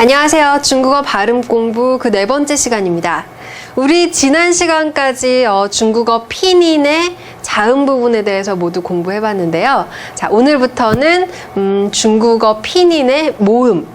안녕하세요. 중국어 발음 공부 그 네 번째 시간입니다. 우리 지난 시간까지 어, 중국어 피닌의 자음 부분에 대해서 모두 공부해 봤는데요. 자, 오늘부터는 음, 중국어 피닌의 모음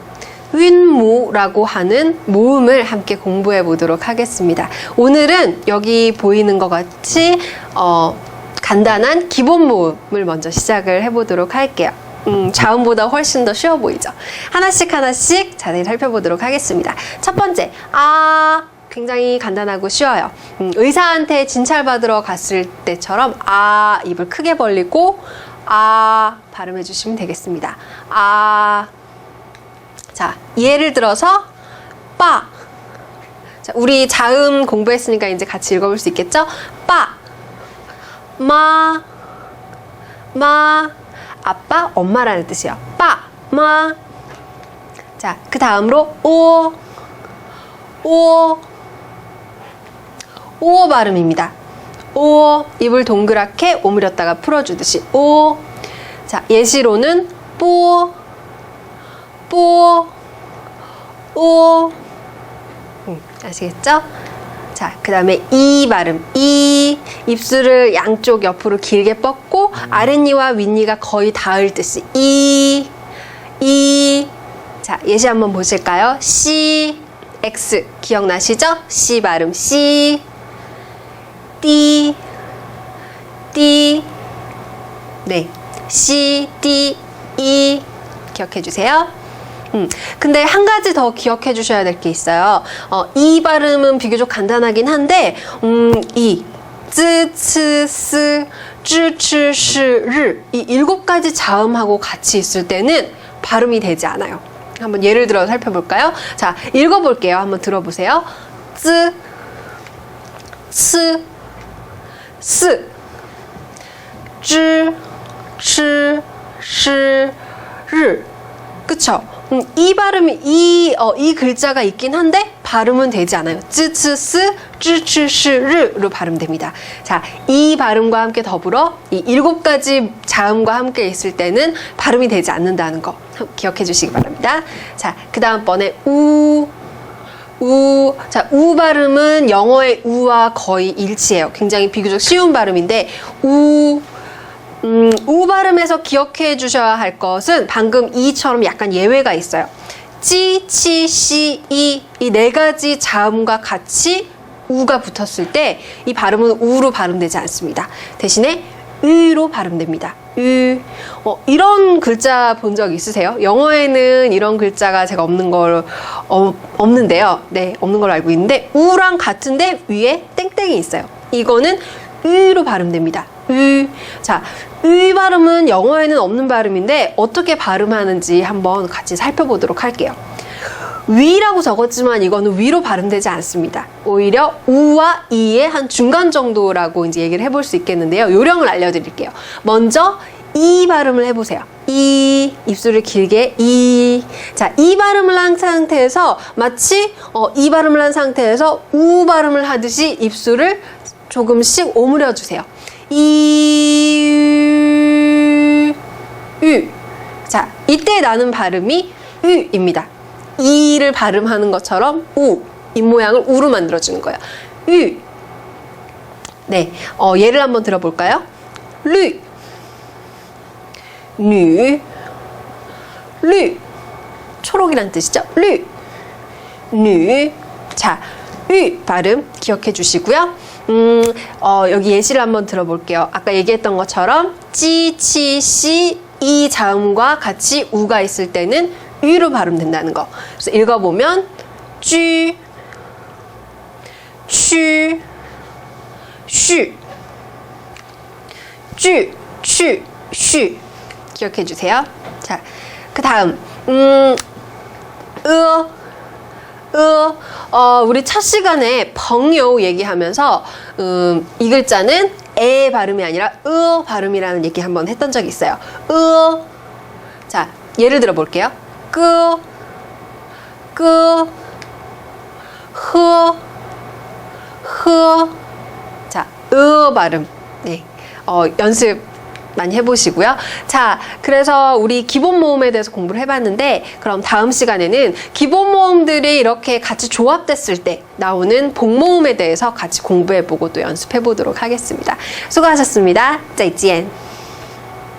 윈모라고 하는 모음을 함께 공부해 보도록 하겠습니다. 오늘은 여기 보이는 것 같이 어, 간단한 기본 모음을 먼저 시작을 해보도록 할게요. 음, 자음보다 훨씬 더 쉬워 보이죠? 하나씩 하나씩 자세히 살펴보도록 하겠습니다. 첫 번째, 아, 굉장히 간단하고 쉬워요. 음, 의사한테 진찰받으러 갔을 때처럼 아, 입을 크게 벌리고 아, 발음해 주시면 되겠습니다. 아, 자, 예를 들어서 빠. 자, 우리 자음 공부했으니까 이제 같이 읽어 볼 수 있겠죠? 빠, 마, 마. 아빠, 엄마라는 뜻이에요. 빠, 마. 자, 그 다음으로 오, 오, 오 발음입니다. 오, 입을 동그랗게 오므렸다가 풀어주듯이 오. 자, 예시로는 뽀, 뽀, 오. 음, 아시겠죠? 자, 그 다음에 이 발음. 이. 입술을 양쪽 옆으로 길게 뻗고 아랫니와 윗니가 거의 닿을 듯이 이. 이. 자, 예시 한번 보실까요? C, X. 기억나시죠? C 발음. C. D. D. 네. C, D, E. 기억해 주세요. 음, 근데 한 가지 더 기억해 주셔야 될 게 있어요. 어, 이 발음은 비교적 간단하긴 한데, 음, 이, 쯔, 츠, 스, 쯔, 츠, 시, 르. 이 일곱 가지 자음하고 같이 있을 때는 발음이 되지 않아요. 한번 예를 들어 살펴볼까요? 자, 읽어볼게요. 한번 들어보세요. 쯔, 츠, 스, 쯔, 치, 시, 르. 그쵸? 음, 이 발음이 이, 어, 이 글자가 있긴 한데 발음은 되지 않아요. 쯔츠스, 쯔츠시르로 발음됩니다. 자, 이 발음과 함께 더불어 이 일곱 가지 자음과 함께 있을 때는 발음이 되지 않는다는 거 기억해 주시기 바랍니다. 자, 그 다음번에 우, 우. 자, 우 발음은 영어의 우와 거의 일치해요. 굉장히 비교적 쉬운 발음인데, 우. 음, 우 발음에서 기억해 주셔야 할 것은 방금 이처럼 약간 예외가 있어요. 찌, 치, 시, 이. 이 네 가지 자음과 같이 우가 붙었을 때 이 발음은 우로 발음되지 않습니다. 대신에 으로 발음됩니다. 으. 어, 이런 글자 본 적 있으세요? 영어에는 이런 글자가 제가 없는 걸, 어, 없는데요. 네, 없는 걸로 알고 있는데, 우랑 같은데 위에 땡땡이 있어요. 이거는 으로 발음됩니다. 으. 자, 으 발음은 영어에는 없는 발음인데, 어떻게 발음하는지 한번 같이 살펴보도록 할게요. 위라고 적었지만 이거는 위로 발음되지 않습니다. 오히려 우와 이의 한 중간 정도라고 이제 얘기를 해볼 수 있겠는데요. 요령을 알려드릴게요. 먼저 이 발음을 해보세요. 이 입술을 길게 이. 자, 이 발음을 한 상태에서 마치 어, 이 발음을 한 상태에서 우 발음을 하듯이 입술을 조금씩 오므려 주세요. 이, 유. 자, 이때 나는 발음이 으입니다. 이를 발음하는 것처럼 우, 입 모양을 우로 만들어주는 거예요. 유. 네, 어, 예를 한번 들어볼까요? 르, 류, 르. 초록이란 뜻이죠. 르, 류. 자, 유 발음 기억해 주시고요. 음, 어, 여기 예시를 한번 들어볼게요. 아까 얘기했던 것처럼 찌, 치, 시, 이 자음과 같이 우가 있을 때는 유로 발음된다는 거. 그래서 읽어보면 쥐, 취, 쉬, 쥐, 취, 쉬. 기억해 주세요. 자, 그 다음, 음, 으, 으, 어, 우리 첫 시간에 벙요 얘기하면서, 음, 이 글자는 에 발음이 아니라 으 발음이라는 얘기 한번 했던 적이 있어요. 으. 자, 예를 들어 볼게요. 끄, 끄, 흐, 흐. 자, 으 발음. 네. 어, 연습 많이 해보시고요. 자, 그래서 우리 기본 모음에 대해서 공부를 해봤는데, 그럼 다음 시간에는 기본 모음들이 이렇게 같이 조합됐을 때 나오는 복모음에 대해서 같이 공부해보고 또 연습해보도록 하겠습니다. 수고하셨습니다. 再见.